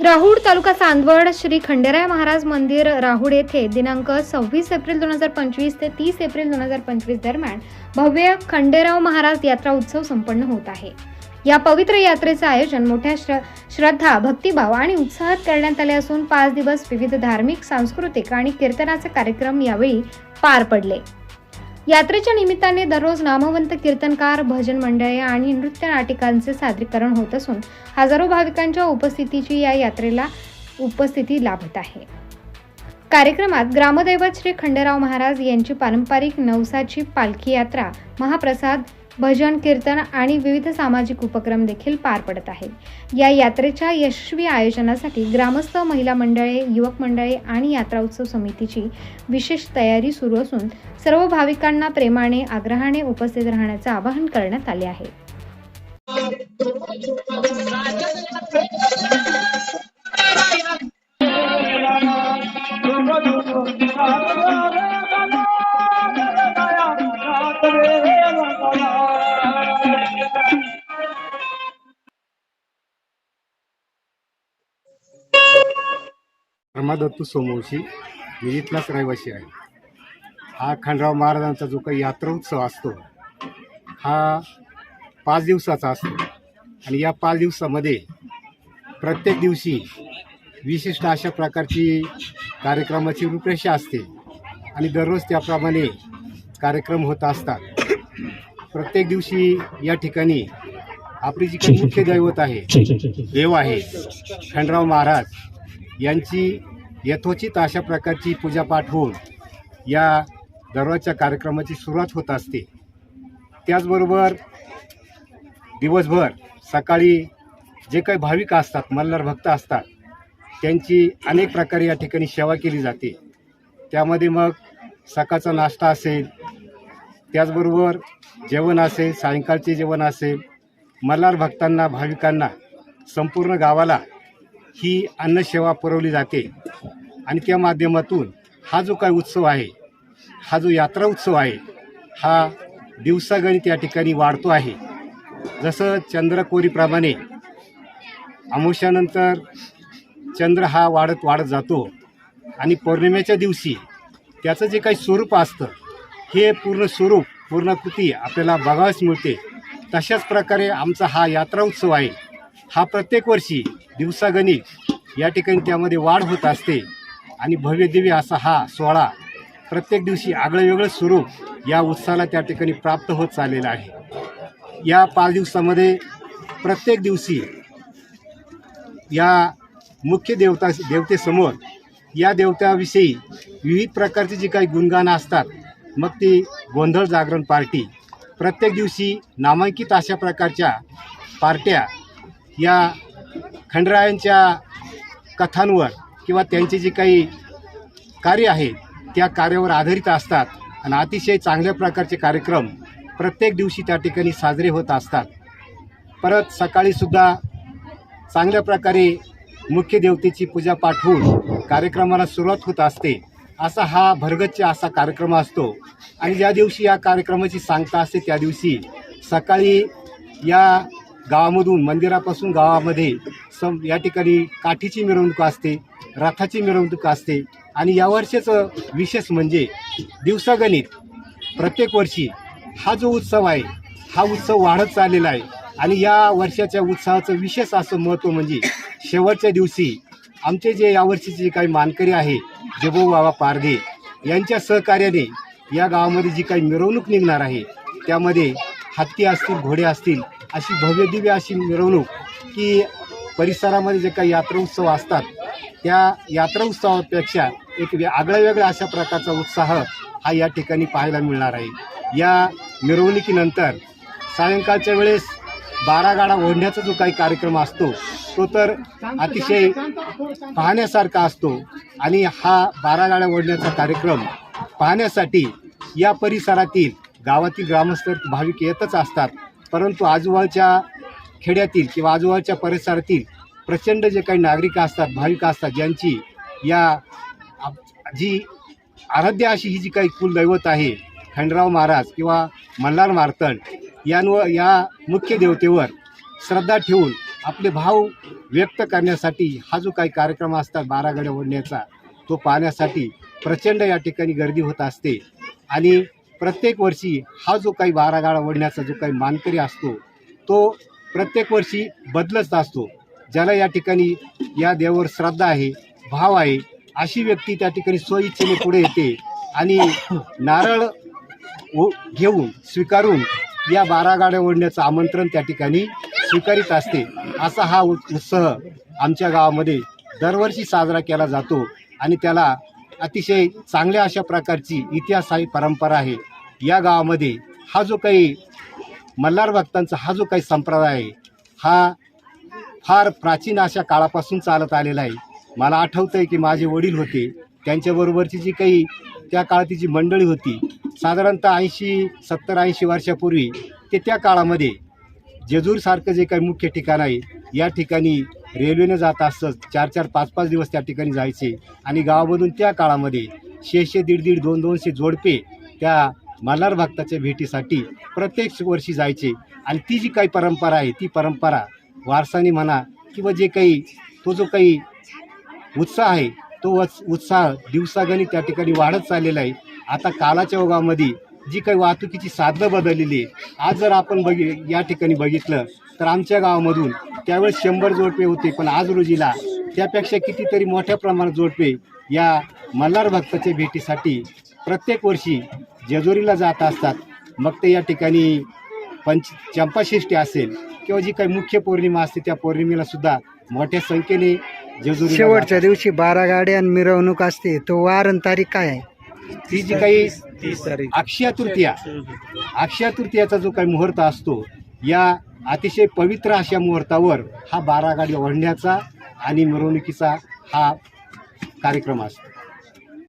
राहुड तालुका चांदवड श्री खंडेराय महाराज मंदिर राहुड येथे दिनांक सव्वीस एप्रिल दोन हजार पंचवीस ते तीस एप्रिल दोन हजार पंचवीस दरम्यान भव्य खंडेराव महाराज यात्रा उत्सव संपन्न होत आहे. या पवित्र यात्रेचे आयोजन मोठ्या श्र श्रद्धा भक्तिभाव आणि उत्साहात करण्यात आले असून पाच दिवस विविध धार्मिक सांस्कृतिक आणि कीर्तनाचे कार्यक्रम यावेळी पार पडले. यात्रेच्या निमित्ताने दररोज नामवंत कीर्तनकार भजन मंडळे आणि नृत्य नाटिकांचे सादरीकरण होत असून हजारो भाविकांच्या उपस्थितीची या यात्रेला उपस्थिती लाभत आहे. कार्यक्रमात ग्रामदैवत श्री खंडेराव महाराज यांची पारंपरिक नवसाची पालखी यात्रा महाप्रसाद भजन कीर्तन आणि विविध सामाजिक उपक्रम देखील पार पडत आहेत. या यात्रेच्या यशस्वी आयोजनासाठी ग्रामस्थ महिला मंडळे युवक मंडळे आणि यात्रा उत्सव समितीची विशेष तयारी सुरू असून सर्व भाविकांना प्रेमाने आग्रहाने उपस्थित राहण्याचं आवाहन करण्यात आले आहे. धर्मादत्तू सोमवशी मी इथलाच रहिवासी आहे. हा खंडराव महाराजांचा जो काही यात्रा उत्सव असतो हा पाच दिवसाचा असतो. आणि या पाच दिवसामध्ये प्रत्येक दिवशी विशिष्ट अशा प्रकारची कार्यक्रमाची रूपरेषा असते आणि दररोज त्याप्रमाणे कार्यक्रम होत असतात. प्रत्येक दिवशी या ठिकाणी आपली जी काही मुख्य दैवत आहे देव आहे खंडराव महाराज यांची यथोचित अशा प्रकारची पूजापाठ होऊन या दररोजच्या कार्यक्रमाची सुरुवात होत असते. त्याचबरोबर दिवसभर सकाळी जे काही भाविक असतात मल्हार भक्त असतात त्यांची अनेक प्रकारे या ठिकाणी सेवा केली जाते. त्यामध्ये मग सकाळचा नाश्ता असेल त्याचबरोबर जेवण असेल सायंकाळचे जेवण असेल मल्हार भक्तांना भाविकांना संपूर्ण गावाला ही अन्नसेवा पुरवली जाते. आणि त्या माध्यमातून हा जो काही उत्सव आहे हा जो यात्रा उत्सव आहे हा दिवसागणित या ठिकाणी वाढतो आहे. जसं चंद्रकोरीप्रमाणे अमावश्यानंतर चंद्र हा वाढत वाढत जातो आणि पौर्णिमेच्या दिवशी त्याचं जे काही स्वरूप असतं हे पूर्ण स्वरूप पूर्ण कृती आपल्याला बघावयास मिळते. तशाच प्रकारे आमचा हा यात्रा उत्सव आहे. हा प्रत्येक वर्षी दिवसागणिक या ठिकाणी त्यामध्ये वाढ होत असते. आणि भव्यदिव्य असा हा सोहळा प्रत्येक दिवशी आगळं वेगळं स्वरूप या उत्साहाला त्या ठिकाणी प्राप्त होत चाललेलं आहे. या पाच दिवसामध्ये प्रत्येक दिवशी या मुख्य देवता देवतेसमोर या देवताविषयी विविध प्रकारची जी काही गुणगानं असतात मग ती गोंधळ जागरण पार्टी. प्रत्येक दिवशी नामांकित अशा प्रकारच्या पार्ट्या या खंडरायांच्या कथांवर किंवा त्यांचे जे काही कार्य आहे त्या कार्यावर आधारित असतात आणि अतिशय चांगल्या प्रकारचे कार्यक्रम प्रत्येक दिवशी त्या ठिकाणी साजरे होत असतात. परत सकाळीसुद्धा चांगल्या प्रकारे मुख्य देवतेची पूजापाठ होऊन कार्यक्रमाला सुरुवात होत असते. असा हा भरगच्च असा कार्यक्रम असतो. आणि ज्या दिवशी या कार्यक्रमाची सांगता असते त्या दिवशी सकाळी या गावामधून मंदिरापासून गावामध्ये सम या ठिकाणी काठीची मिरवणूक असते रथाची मिरवणूक असते आणि या वर्षाचं विशेष म्हणजे दिवसागणित प्रत्येक वर्षी हा जो उत्सव आहे हा उत्सव वाढत चाललेला आहे आणि या वर्षाच्या उत्सवाचं विशेष असं महत्त्व म्हणजे शेवटच्या दिवशी आमचे जे यावर्षीचे जे काही मानकरी आहे जबो बाबा पारधे यांच्या सहकार्याने या गावामध्ये जी काही मिरवणूक निघणार आहे त्यामध्ये हत्ती असतील घोडे असतील अशी भव्य दिव्य अशी मिरवणूक की परिसरामध्ये जे काही यात्रा उत्सव असतात त्या यात्रा उत्सवापेक्षा एक वे आगळा वेगळा अशा प्रकारचा उत्साह हा या ठिकाणी पाहायला मिळणार आहे. या मिरवणुकीनंतर सायंकाळच्या वेळेस बारा गाडा ओढण्याचा जो काही कार्यक्रम असतो तो तर अतिशय पाहण्यासारखा असतो आणि हा बारा गाड्या ओढण्याचा कार्यक्रम पाहण्यासाठी या परिसरातील गावातील ग्रामस्थ भाविक येतच असतात. परंतु आजूबाजूच्या खेड्यातील किंवा आजूबाजूच्या परिसरातील प्रचंड जे काही नागरिक असतात भाविक असतात ज्यांची या जी आराध्य अशी ही जी काही कुलदैवत आहे खंडराव महाराज किंवा मल्हार मार्तंड यांवर या मुख्य देवतेवर श्रद्धा ठेवून आपले भाव व्यक्त करण्यासाठी हा जो काही कार्यक्रम असतात बारागड्या ओढण्याचा तो पाहण्यासाठी प्रचंड या ठिकाणी गर्दी होत असते. आणि प्रत्येक वर्षी हा जो काही बारागाडा ओढण्याचा जो काही मानकरी असतो तो प्रत्येक वर्षी बदलत असतो. ज्याला या ठिकाणी या देवावर श्रद्धा आहे भाव आहे अशी व्यक्ती त्या ठिकाणी स्वइच्छेने पुढे येते आणि नारळ घेऊन स्वीकारून या बारा गाड्या ओढण्याचं आमंत्रण त्या ठिकाणी स्वीकारित असते. असा हा उत्सव आमच्या गावामध्ये दरवर्षी साजरा केला जातो आणि त्याला अतिशय चांगल्या अशा प्रकारची इतिहास आहे परंपरा आहे. या गावामध्ये हा जो काही मल्हार भक्तांचा हा जो काही संप्रदाय आहे हा फार प्राचीन अशा काळापासून चालत आलेला आहे. मला आठवतं आहे की माझे वडील होते त्यांच्याबरोबरची जी काही त्या काळातली जी मंडळी होती साधारणतः ऐंशी सत्तर ऐंशी वर्षापूर्वी ते त्या काळामध्ये जेजूरसारखं जे काही मुख्य ठिकाण आहे या ठिकाणी रेल्वेनं जात असत चार चार पाच पाच दिवस त्या ठिकाणी जायचे आणि गावामधून त्या काळामध्ये शेशे दीड दीड दोन दोनशे जोडपे त्या मल्हार भक्ताच्या भेटीसाठी प्रत्येक वर्षी जायचे. आणि ती जी काही परंपरा आहे ती परंपरा वारसाने म्हणा किंवा जे काही तो जो काही उत्साह आहे तो वच उत्साह दिवसागणी त्या ठिकाणी वाढत चाललेला आहे. आता काळाच्या ओघामध्ये जी काही वाहतुकीची साधनं बदललेली आहे आज जर आपण बघि या ठिकाणी बघितलं तर आमच्या गावामधून त्यावेळेस शंभर जोडपे होते पण आज रोजीला त्यापेक्षा कितीतरी मोठ्या प्रमाणात जोडपे या मल्हार भक्ताच्या भेटीसाठी प्रत्येक वर्षी जेजुरीला जात असतात. मग ते या ठिकाणी पंच चंपाषष्ठी असेल किंवा जी काही मुख्य पौर्णिमा असते त्या पौर्णिमेला सुद्धा मोठ्या संख्येने जेजुरी शेवटच्या दिवशी बारा गाड्या आणि मिरवणूक असते. तो वार आणि तारीख काय आहे? ती जी काही अक्षय तृतीया अक्षय तृतीयाचा जो काही मुहूर्त असतो या अतिशय पवित्र अशा मुहूर्तावर हा बारा गाडी ओढण्याचा आणि मिरवणुकीचा हा कार्यक्रम असतो.